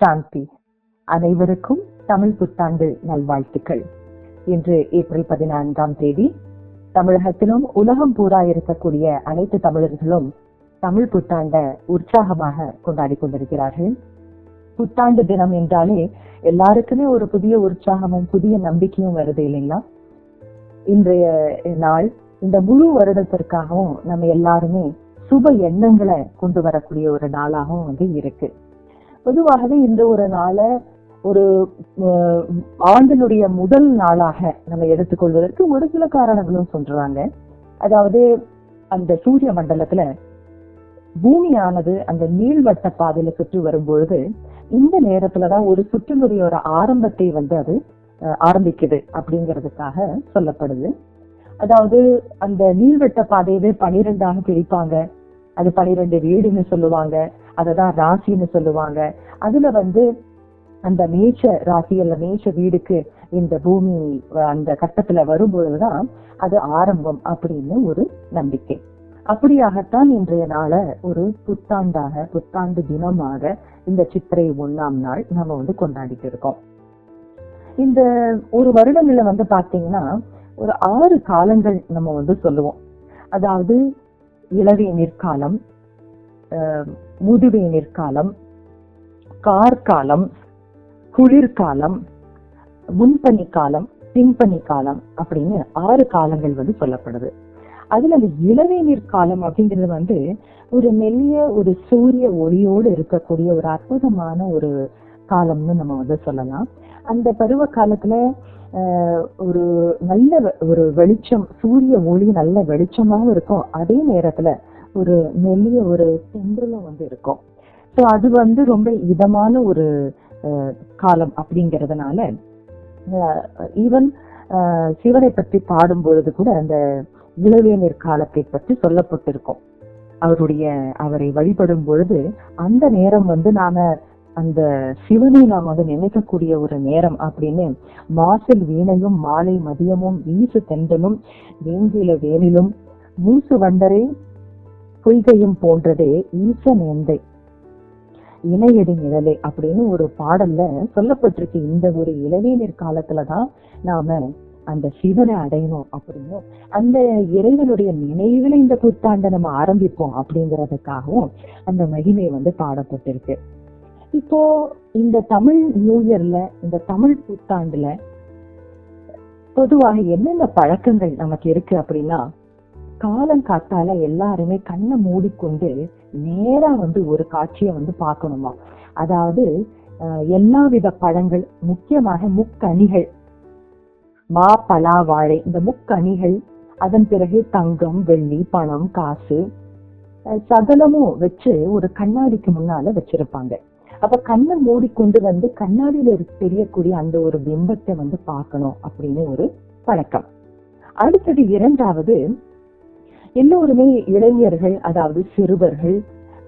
சாந்தி. அனைவருக்கும் தமிழ் புத்தாண்டு நல்வாழ்த்துக்கள். இன்று ஏப்ரல் பதினான்காம் தேதி தமிழகத்திலும் உலகம் பூரா இருக்கக்கூடிய அனைத்து தமிழர்களும் தமிழ் புத்தாண்டை உற்சாகமாக கொண்டாடி கொண்டிருக்கிறார்கள். புத்தாண்டு தினம் என்றாலே எல்லாருக்குமே ஒரு புதிய உற்சாகமும் புதிய நம்பிக்கையும் வருது இல்லைங்களா? இன்றைய நாள் இந்த முழு வருடத்திற்காகவும் நம்ம எல்லாருமே சுப எண்ணங்களை கொண்டு வரக்கூடிய ஒரு நாளாகவும் வந்து இருக்கு. பொதுவாகவே இந்த ஒரு நாளை ஒரு ஆண்டினுடைய முதல் நாளாக நம்ம எடுத்துக்கொள்வதற்கு ஒரு சில காரணங்களும் சொல்றாங்க. அதாவது அந்த சூரிய மண்டலத்துல பூமியானது அந்த நீள்வட்ட பாதையில சுற்றி வரும் பொழுது இந்த நேரத்துலதான் ஒரு சுற்றினுடைய ஒரு ஆரம்பத்தை வந்து அது ஆரம்பிக்குது அப்படிங்கிறதுக்காக சொல்லப்படுது. அதாவது அந்த நீள்வட்ட பாதையவே பனிரெண்டாக பிரிப்பாங்க. அது பனிரெண்டு வீடுன்னு சொல்லுவாங்க. அததான் ராசின்னு சொல்லுவாங்க. அதுல வந்து அந்த மேய்ச்ச ராசி அல்ல மேய்ச்ச வீடுக்கு இந்த பூமி அந்த கட்டத்துல வரும்பொழுதுதான் அது ஆரம்பம் அப்படின்னு ஒரு நம்பிக்கை. அப்படியாகத்தான் இன்றைய நாளை ஒரு புத்தாண்டாக புத்தாண்டு தினமாக இந்த சித்திரை ஒண்ணாம் நாள் நம்ம வந்து கொண்டாடிட்டு இருக்கோம். இந்த ஒரு வருடங்கள்ல வந்து பாத்தீங்கன்னா ஒரு ஆறு காலங்கள் நம்ம வந்து சொல்லுவோம். அதாவது இளவேநீர் நிற்காலம் அஹ், முதுவேநீர் காலம் கார்காலம் குளிர்காலம் முன்பனி காலம் பின்பனி காலம் அப்படின்னு ஆறு காலங்கள் வந்து சொல்லப்படுது. அதுல அந்த இளவேநீர் காலம் அப்படிங்கிறது வந்து ஒரு மெல்லிய ஒரு சூரிய ஒளியோடு இருக்கக்கூடிய ஒரு அற்புதமான ஒரு காலம்னு நம்ம வந்து சொல்லலாம். அந்த பருவ காலத்துல ஒரு நல்ல ஒரு வெளிச்சம் சூரிய ஒளி நல்ல வெளிச்சமாகவும் இருக்கும். அதே நேரத்துல ஒரு மெல்லிய ஒரு தென்றலும் வந்து இருக்கும். ஸோ அது வந்து ரொம்ப இதமான ஒரு காலம் அப்படிங்கிறதுனால ஈவன் சிவனை பற்றி பாடும் பொழுது கூட அந்த இளவேநீர் காலத்தை பற்றி சொல்லப்பட்டிருக்கும். அவருடைய அவரை வழிபடும் பொழுது அந்த நேரம் வந்து நாம அந்த சிவனை நாம் வந்து நினைக்கக்கூடிய ஒரு நேரம் அப்படின்னு மாசில் வீணையும் மாலை மதியமும் வீசு தென்றலும் வேங்கில வேலிலும் மூசு வண்டரே பொய்கையும் போன்றதே ஈச நேந்தை இணையடி நிழலே அப்படின்னு ஒரு பாடல்ல சொல்லப்பட்டிருக்கு. இந்த ஒரு இளவேநீர் காலத்துலதான் நாம அந்த சிவனை அடையணும் அப்படின்னும் அந்த இறைவனுடைய நினைவுல இந்த புத்தாண்டை நம்ம ஆரம்பிப்போம் அப்படிங்கறதுக்காகவும் அந்த மகிமை வந்து பாடப்பட்டிருக்கு. இப்போ இந்த தமிழ் நியூ இயர்ல இந்த தமிழ் புத்தாண்டுல பொதுவாக என்னென்ன பழக்கங்கள் நமக்கு இருக்கு அப்படின்னா காலம் காத்தால எல்லாருமே கண்ணை மூடிக்கொண்டு நேரா வந்து ஒரு காட்சியை வந்து பார்க்கணுமா? அதாவது எல்லா வித பழங்கள் முக்கியமாக முக்கணிகள் மா பலா வாழை இந்த முக்கணிகள் அதன் பிறகு தங்கம் வெள்ளி பணம் காசு சகலமும் வச்சு ஒரு கண்ணாடிக்கு முன்னால வச்சிருப்பாங்க. அப்ப கண்ணை மூடிக்கொண்டு வந்து கண்ணாடியில தெரியக்கூடிய அந்த ஒரு பிம்பத்தை வந்து பார்க்கணும் அப்படின்னு ஒரு பழக்கம். அடுத்தது இரண்டாவது எல்லோருமே இளைஞர்கள் அதாவது சிறுவர்கள்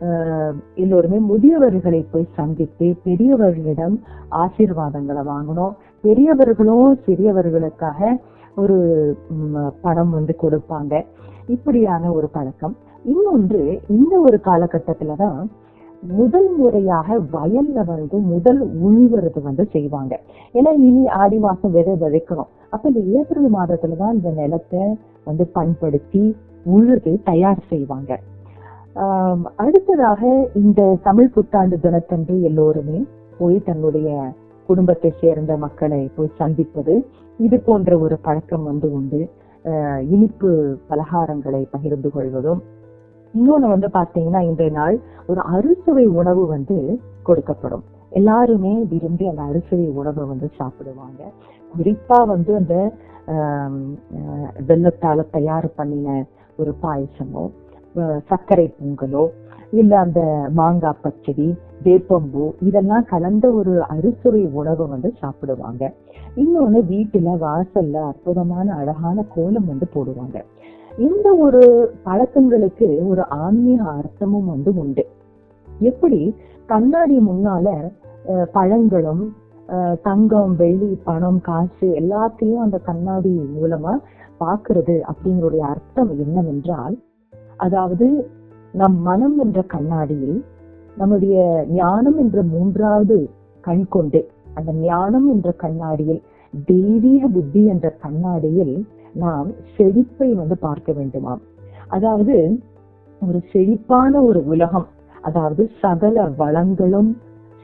ஆஹ், எல்லோருமே முதியவர்களை போய் சந்தித்து பெரியவர்களிடம் ஆசீர்வாதங்களை வாங்கணும். பெரியவர்களும் சிறியவர்களுக்காக ஒரு பணம் வந்து கொடுப்பாங்க. இப்படியான ஒரு பழக்கம். இன்னொன்று இந்த ஒரு காலகட்டத்துலதான் முதல் முறையாக வயல்ல வந்து முதல் உழுவுறது வந்து செய்வாங்க. ஏன்னா இனி ஆடி மாசம் விதை விதைக்கணும். அப்ப இந்த ஏப்ரல் மாதத்துலதான் இந்த நிலத்தை வந்து பண்படுத்தி உழுது தயார் செய்வாங்க. அடுத்ததாக இந்த தமிழ் புத்தாண்டு தினத்தன்று எல்லோருமே போய் தன்னுடைய குடும்பத்தை சேர்ந்த மக்களை போய் சந்திப்பது இது போன்ற ஒரு பழக்கம் வந்து உண்டு. இனிப்பு பலகாரங்களை பகிர்ந்து கொள்வதும் இன்னொன்னு வந்து பார்த்தீங்கன்னா இன்றைய நாள் ஒரு அறுசுவை உணவு வந்து கொடுக்கப்படும். எல்லாருமே விரும்பி அந்த அறுசுவை உணவை வந்து சாப்பிடுவாங்க. குறிப்பா வந்து அந்த வெள்ளத்தால ஆஹ், தயார் பண்ணின ஒரு பாயசமோ சர்க்கரை பொங்கலோ இல்ல அந்த மாங்காய் பச்சடி வேப்பம்பூ இதெல்லாம் கலந்த ஒரு அறுசுவை உணவை வந்து சாப்பிடுவாங்க. இன்னொன்னு வீட்டுல வாசல்ல அற்புதமான அழகான கோலம் வந்து போடுவாங்க. இந்த ஒரு பழக்கங்களுக்கு ஒரு ஆன்மீக அர்த்தமும் வந்து உண்டு. எப்படி? கண்ணாடி முன்னால அஹ், பழங்களும் அஹ், தங்கம் வெள்ளி பணம் காசு எல்லாத்தையும் அந்த கண்ணாடி மூலமா பாக்குறது அப்படிங்களுடைய அர்த்தம் என்னவென்றால் அதாவது நம் மனம் என்ற கண்ணாடியில் நம்முடைய ஞானம் என்ற மூன்றாவது கண் கொண்டு அந்த ஞானம் என்ற கண்ணாடியில் தெய்வீக புத்தி என்ற கண்ணாடியில் நாம் செழிப்பை வந்து பார்க்க வேண்டுமாம். அதாவது ஒரு செழிப்பான ஒரு உலகம் அதாவது சகல வளங்களும்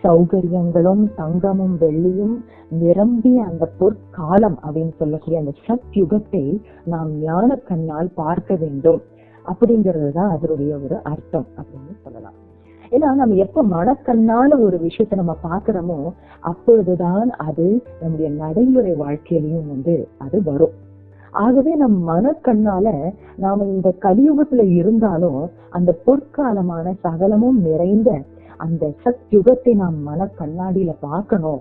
சௌகரியங்களும் தங்கமும் வெள்ளியும் நிரம்பிய அந்த பொற்காலம் அப்படின்னு சொல்லக்கூடிய அந்த சத் யுகத்தை நாம் ஞான கண்ணால் பார்க்க வேண்டும். அப்படிங்கிறது தான் அதனுடைய ஒரு அர்த்தம் அப்படின்னு சொல்லலாம். ஏன்னா நம்ம எப்ப மனக்கண்ணால ஒரு விஷயத்த நம்ம பாக்குறோமோ அப்பொழுதுதான் அது நம்முடைய நடைமுறை வாழ்க்கையிலையும் வந்து அது வரும். ஆகவே நம் மனக்கண்ணால நாம இந்த கலியுகத்துல இருந்தாலும் அந்த பொற்காலமான சகலமும் நிறைந்த அந்த சத் யுகத்தை நாம் மன கண்ணாடியில பார்க்கணும்.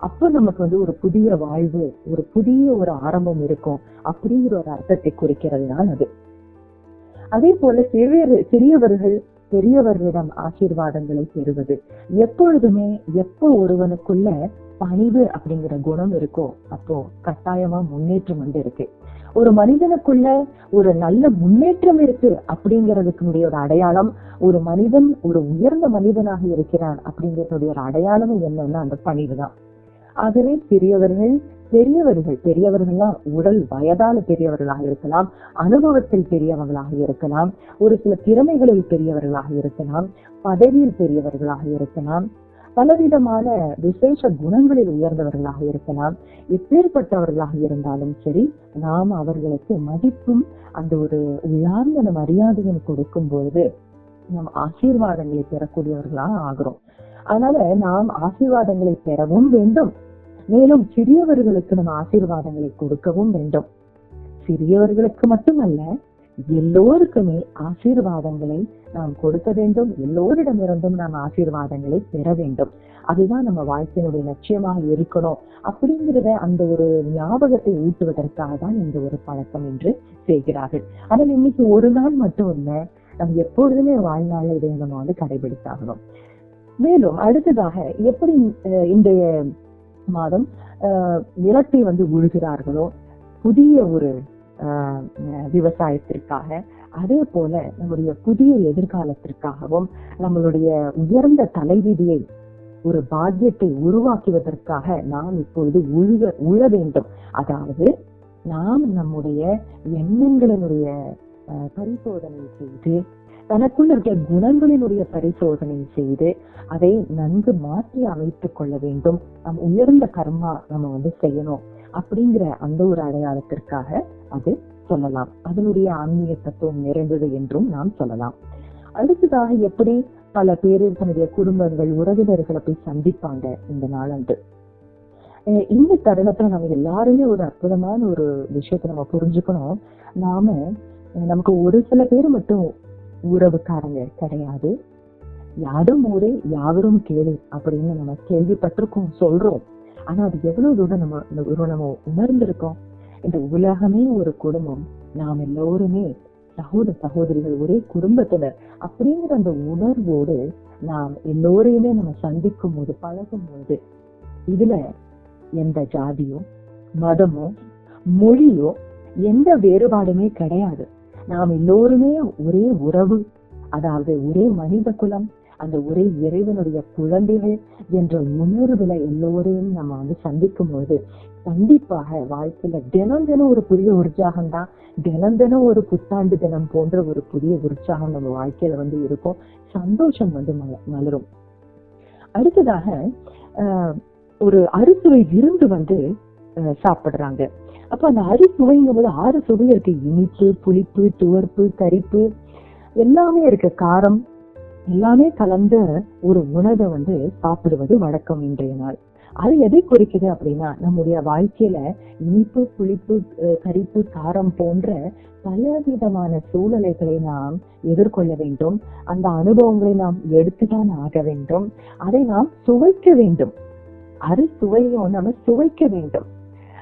அப்ப நமக்கு வந்து ஒரு புதிய வாழ்வு ஒரு புதிய ஒரு ஆரம்பம் இருக்கும் அப்படிங்கிற ஒரு அர்த்தத்தை குறிக்கிறது தான் அது. அதே போல சிறிய சிறியவர்கள் பெரியவர்களிடம் ஆசீர்வாதங்களை பெறுவது. எப்பொழுதுமே எப்போ ஒருவனுக்குள்ள பணிவு அப்படிங்கிற குணம் இருக்கோ அப்போ கட்டாயமா முன்னேற்றம் வந்து இருக்கு. ஒரு மனிதனுக்குள்ள ஒரு நல்ல முன்னேற்றம் இருக்கு அப்படிங்கிறதுக்கு ஒரு அடையாளம் ஒரு மனிதன் ஒரு உயர்ந்த மனிதனாக இருக்கிறான் அப்படிங்கிறதுடைய ஒரு அடையாளம் என்னன்னா அந்த பணிவு தான் ஆகவே பெரியவர்கள் பெரியவர்கள் பெரியவர்கள்லாம் உடல் வயதான பெரியவர்களாக இருக்கலாம் அனுபவத்தில் பெரியவர்களாக இருக்கலாம் ஒரு சில திறமைகளில் பெரியவர்களாக இருக்கலாம் பதவியில் பெரியவர்களாக இருக்கலாம் பலவிதமான விசேஷ குணங்களில் உயர்ந்தவர்களாக இருக்கலாம். எப்பேற்பட்டவர்களாக இருந்தாலும் சரி நாம் அவர்களுக்கு மதிப்பும் அந்த ஒரு உள்ளார்ந்த மரியாதையும் கொடுக்கும் பொழுது நம் ஆசீர்வாதங்களை பெறக்கூடியவர்களாக ஆகிறோம். அதனால நாம் ஆசீர்வாதங்களை பெறவும் வேண்டும். மேலும் சிறியவர்களுக்கு நம்ம ஆசீர்வாதங்களை கொடுக்கவும் வேண்டும். சிறியவர்களுக்கு மட்டுமல்ல எல்லோருக்குமே ஆசீர்வாதங்களை நாம் கொடுக்க வேண்டும். எல்லோரிடமிருந்தும் நாம் ஆசீர்வாதங்களை பெற வேண்டும். அதுதான் நம்ம வாழ்க்கையினுடைய லட்சியமாக இருக்கணும். அப்படிங்கிறத அந்த ஒரு ஞாபகத்தை ஊட்டுவதற்காக தான் இந்த ஒரு பழக்கம் என்று செய்கிறார்கள். ஆனால் இன்னைக்கு ஒரு நாள் மட்டும் இல்லை நம்ம எப்பொழுதுமே வாழ்நாள் இதை நம்ம வந்து கடைபிடித்தாகணும். மேலும் அடுத்ததாக எப்படி இந்த இன்றைய மாதம் நிலத்தை வந்து உழுகிறார்களோ புதிய ஒரு விவசாயத்திற்காக. அதே போல நம்முடைய புதிய எதிர்காலத்திற்காகவும் நம்மளுடைய உயர்ந்த தலைவிதியை ஒரு பாக்கியத்தை உருவாக்குவதற்காக நாம் இப்பொழுது உழுக உழ வேண்டும். அதாவது நாம் நம்முடைய எண்ணங்களினுடைய பரிசோதனை செய்து தனக்குள்ள இருக்க குணங்களினுடைய பரிசோதனை செய்து அதை நன்கு மாற்றி அமைத்துக் கொள்ள வேண்டும். நம் உயர்ந்த கர்மா நம்ம வந்து செய்யணும். அப்படிங்கிற அந்த ஒரு அடையாளத்திற்காக அது சொல்லலாம். அதனுடைய ஆன்மீக தத்துவம் நிறைந்தது என்றும் நாம் சொல்லலாம். அடுத்ததாக எப்படி பல பேர் தன்னுடைய குடும்பங்கள் உறவினர்களை போய் சந்திப்பாங்க இந்த நாளன்று. அஹ் இந்த தருணத்துல நம்ம எல்லாருமே ஒரு அற்புதமான ஒரு விஷயத்தை நம்ம புரிஞ்சுக்கணும். நாம நமக்கு ஒரு சில பேர் மட்டும் உறவுக்காரங்க கிடையாது. யாரும் ஊரே யாவரும் கேளு அப்படின்னு நம்ம கேள்விப்பட்டிருக்கோம் சொல்றோம். ஆனா அது எவ்வளவு தூரம் நம்ம இந்த ஒரு நம்ம உணர்ந்திருக்கோம்? இந்த உலகமே ஒரு குடும்பம். நாம் எல்லோருமே சகோதர சகோதரிகள் ஒரே குடும்பத்தினர். அப்படிங்கிற அந்த உணர்வோடு நாம் எல்லோரையுமே நம்ம சந்திக்கும் போது பழகும் போது இதுல எந்த ஜாதியோ மதமோ மொழியோ எந்த வேறுபாடுமே கிடையாது. நாம் எல்லோருமே ஒரே உறவு அதாவது ஒரே மனித குலம் அந்த ஒரே இறைவனுடைய குழந்தைகள் என்ற உணர்வுல எல்லோரையும் நம்ம வந்து சந்திக்கும் போது கண்டிப்பாக வாழ்க்கையில தினம் தினம் ஒரு புதிய உற்சாகம் தான். தினம் தினம் ஒரு புத்தாண்டு தினம் போன்ற ஒரு புதிய உற்சாகம் நம்ம வாழ்க்கையில வந்து இருக்கும். சந்தோஷம் வந்து மல- மலரும். அடுத்ததாக ஆஹ், ஒரு அறுசுவை விருந்து வந்து சாப்பிடுறாங்க. அப்ப அந்த அறுசுவைங்கும் போது ஆறு சுவை இருக்கு. இனிப்பு புளிப்பு துவர்ப்பு கரிப்பு எல்லாமே இருக்கு. காரம் எல்லாமே கலந்த ஒரு உணவை வந்து சாப்பிடுவது வழக்கம் இன்றைய நாள். அது எதை குறிக்குது அப்படின்னா நம்முடைய வாழ்க்கையில இனிப்பு புளிப்பு கரிப்பு காரம் போன்ற பலவிதமான சூழ்நிலைகளை நாம் எதிர்கொள்ள வேண்டும். அந்த அனுபவங்களை நாம் எடுத்துதான் ஆக வேண்டும். அதை நாம் சுவைக்க வேண்டும். அறுசுவையும் நம்ம சுவைக்க வேண்டும்.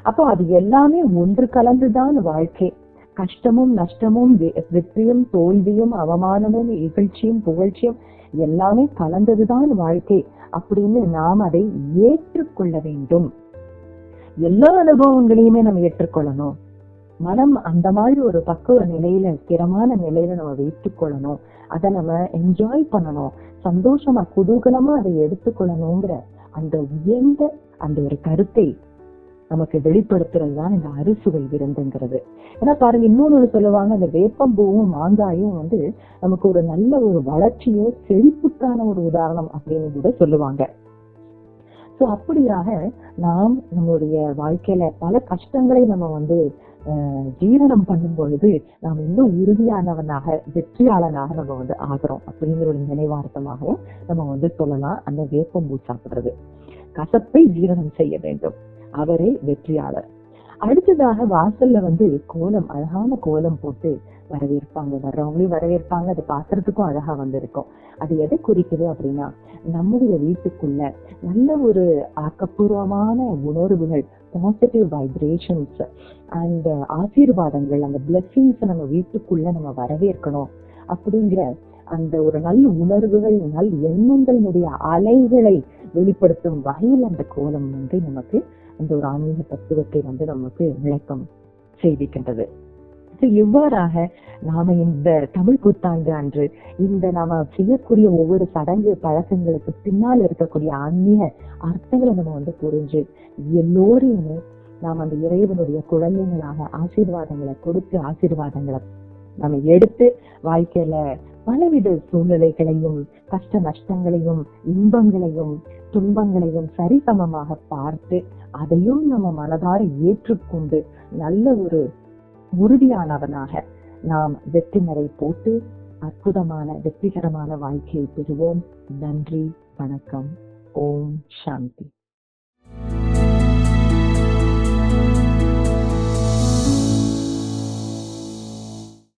அப்போ அது எல்லாமே ஒன்று கலந்துதான் வாழ்க்கை. கஷ்டமும் நஷ்டமும் வெற்றியும் தோல்வியும் அவமானமும் இகழ்ச்சியும் புகழ்ச்சியும் எல்லாமே கலந்ததுதான் வாழ்க்கை. அப்படின்னு நாம் அதை ஏற்றுக்கொள்ள வேண்டும். எல்லா அனுபவங்களையுமே நம்ம ஏற்றுக்கொள்ளணும். மனம் அந்த மாதிரி ஒரு பக்குவ நிலையில ஸ்திரமான நிலையில நம்ம வைத்துக்கொள்ளணும். அதை நம்ம என்ஜாய் பண்ணணும். சந்தோஷமா குதூகலமா அதை எடுத்துக்கொள்ளணுங்கிற அந்த உயர்ந்த அந்த ஒரு கருத்தை நமக்கு வெளிப்படுத்துறது தான் இந்த அறுசுவை விருந்துங்கிறது. ஏன்னா பாருங்க இன்னொன்னு சொல்லுவாங்க இந்த வேப்பம்பூவும் மாங்காயும் வந்து நமக்கு ஒரு நல்ல ஒரு வளர்ச்சியோ செழிப்புக்கான ஒரு உதாரணம் அப்படின்னு கூட சொல்லுவாங்க. சோ அப்படியாக நாம் நம்மளுடைய வாழ்க்கையில பல கஷ்டங்களை நம்ம வந்து அஹ், ஜீரணம் பண்ணும் பொழுது நாம் இன்னும் உறுதியானவனாக வெற்றியாளனாக நம்ம வந்து ஆகிறோம் அப்படிங்கிற ஒரு நினைவார்த்தமாகவும் நம்ம வந்து சொல்லலாம். அந்த வேப்பம்பூ சாப்பிடுறது. கசப்பை ஜீரணம் செய்ய வேண்டும். அவரே வெற்றியாளர். அடுத்ததாக வாசல்ல வந்து கோலம் அழகான கோலம் போட்டு வரவேற்பாங்க. வர்றவங்களையும் வரவேற்பாங்க. அது பாக்குறதுக்கும் அழகா வந்திருக்கும். அது எதை குறிக்குது அப்படின்னா நம்முடைய வீட்டுக்குள்ள நல்ல ஒரு ஆக்கப்பூர்வமான உணர்வுகள் பாசிட்டிவ் வைப்ரேஷன்ஸ் அண்ட் ஆசீர்வாதங்கள் அந்த பிளெஸ்ஸிங்ஸ் நம்ம வீட்டுக்குள்ள நம்ம வரவேற்கணும் அப்படிங்கிற அந்த ஒரு நல்ல உணர்வுகள் நல் எண்ணங்களினுடைய அலைகளை வெளிப்படுத்தும் வகையில் அந்த கோலம் வந்து நமக்கு அந்த ஒரு ஆன்மீக தத்துவத்தை வந்து நமக்கு விளக்கம் செய்திக்கின்றது இவ்வாறாக நாம இந்த தமிழ் புத்தாண்டு அன்று இந்த நாம செய்யக்கூடிய ஒவ்வொரு சடங்கு பழக்கங்களுக்கு பின்னால் இருக்கக்கூடிய ஆன்மீக அர்த்தங்களை நம்ம வந்து புரிஞ்சு எல்லோரையுமே நாம் அந்த இறைவனுடைய குழந்தைகளாக ஆசீர்வாதங்களை கொடுத்து ஆசீர்வாதங்களை நம்ம எடுத்து வாழ்க்கையில பலவித சூழ்நிலைகளையும் கஷ்ட நஷ்டங்களையும் இன்பங்களையும் துன்பங்களையும் சரிசமமாக பார்த்து அதையும் நம்ம மனதார ஏற்றுக்கொண்டு நல்ல ஒரு உறுதியானவனாக நாம் வெற்றி நடை போட்டு அற்புதமான வெற்றிகரமான வாழ்க்கையை பெறுவோம். நன்றி வணக்கம். ஓம் சாந்தி.